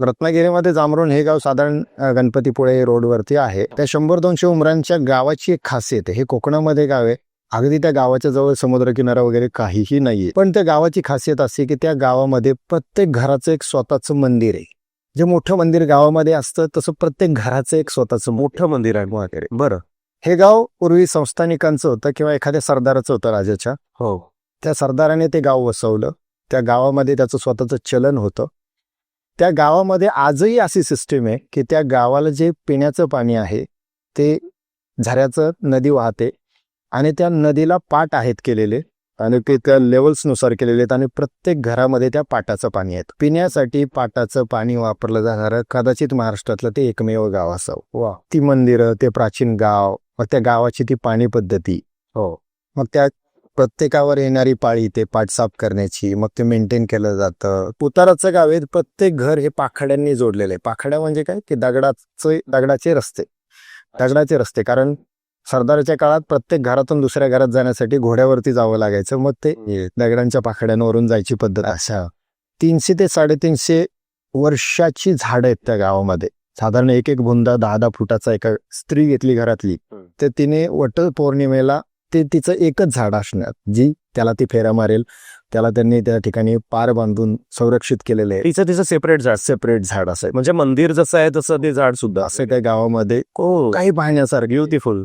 रत्नागिरीमध्ये जामरोण हे गाव साधारण गणपतीपुळे रोडवरती आहे. त्या शंभर दोनशे उमरांच्या गावाची एक खासियत आहे. हे कोकणामध्ये गाव आहे. अगदी त्या गावाच्या जवळ समुद्रकिनारा वगैरे काहीही नाहीये. पण त्या गावाची खासियत अशी की त्या गावामध्ये प्रत्येक घराचं एक स्वतःचं मंदिर आहे. जे मोठं मंदिर गावामध्ये असतं तसं प्रत्येक घराचं एक स्वतःचं मोठं मंदिर आहे वगैरे. बरं. हे गाव पूर्वी संस्थानिकांचं होतं किंवा एखाद्या सरदाराचं होतं राजाच्या. हो. त्या सरदाराने ते गाव वसवलं. त्या गावामध्ये त्याचं स्वतःचं चलन होतं. त्या गावामध्ये आजही अशी सिस्टीम आहे की त्या गावाला जे पिण्याचं पाणी आहे ते झऱ्याचं नदी वाहते आणि त्या नदीला पाट आहेत केलेले आणि ते त्या लेवल्सनुसार केलेले आहेत आणि प्रत्येक घरामध्ये त्या पाटाचं पाणी आहे. पिण्यासाठी पाटाचं पाणी वापरलं जाणारं कदाचित महाराष्ट्रातलं ते एकमेव गाव असावं. वा ती मंदिरं ते प्राचीन गाव मग त्या गावाची ती पाणी पद्धती. हो. मग त्या प्रत्येकावर येणारी पाळी ते पाठ साफ करण्याची मग ते मेंटेन केलं जातं. उताराचं गाव आहे प्रत्येक घर हे पाखाड्यांनी जोडलेलं आहे. पाखाड्या म्हणजे काय? की दगडाचे दगडाचे रस्ते. दगडाचे रस्ते. कारण सरदाराच्या काळात प्रत्येक घरातून दुसऱ्या घरात जाण्यासाठी घोड्यावरती जावं लागायचं. मग ते दगडांच्या पाखाड्यांवरून जायची पद्धत. अशा तीनशे ते साडेतीनशे वर्षाची झाड आहेत त्या गावामध्ये. साधारण एक एक बुंदा दहा दहा फुटाचा एका स्त्री घेतली घरातली. तर तिने वट पौर्णिमेला ते तिचं एकच झाड असणार जी त्याला ती फेरा मारेल. त्याला त्यांनी त्या ठिकाणी पार बांधून संरक्षित केलेले आहे. तिचं तिचं सेपरेट झाड. सेपरेट झाड असं म्हणजे मंदिर जसं आहे तसं ते झाड सुद्धा. असं काही गावामध्ये हो. काही पाहण्यासारखं ब्युटिफुल